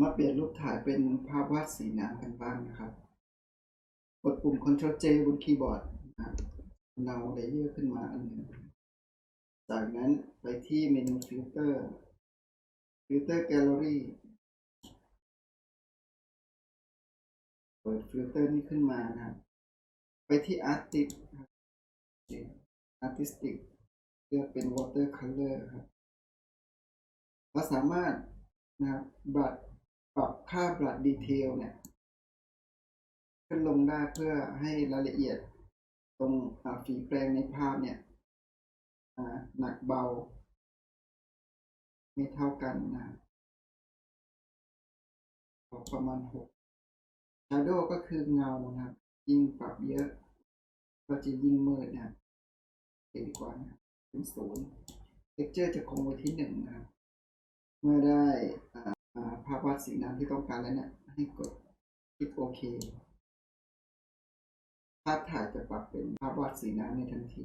มาเปลี่ยนรูปถ่ายเป็นภาพวาดสีน้ำกันบ้างนะครับ กดปุ่ม Ctrl J บนคีย์บอร์ดนะครับเนาเลเยอร์ขึ้นมาอันหนึ่ง จากนั้นไปที่เมนูฟิลเตอร์ ฟิลเตอร์แกลเลอรี่เปิดฟิลเตอร์นี้ขึ้นมานะครับ ไปที่ Artist Artistic เลือกเป็น Watercolor ครับเราสามารถนะครับบัดปรับ ค่าบลัดดีเทลเนี่ยขึ้นลงได้เพื่อให้รายละเอียดตรงฝีแปรงในภาพเนี่ยหนักเบา ไม่เท่ากันนะประมาณหก Shadow ก็คือเงานะครับ ยิ่งปรับเยอะ ก็จะยิ่งมืดนะเห็นดีกว่านะเป็นศูนย์ Texture จะคงไว้ที่หนึ่งนะครับ เมื่อได้าภาพวาดสีน้ำที่ต้องการแล้วเนี่ย ให้กดคลิกโอเคภาพถ่ายจะปรับเป็นภาพวาดสีน้ำในทันที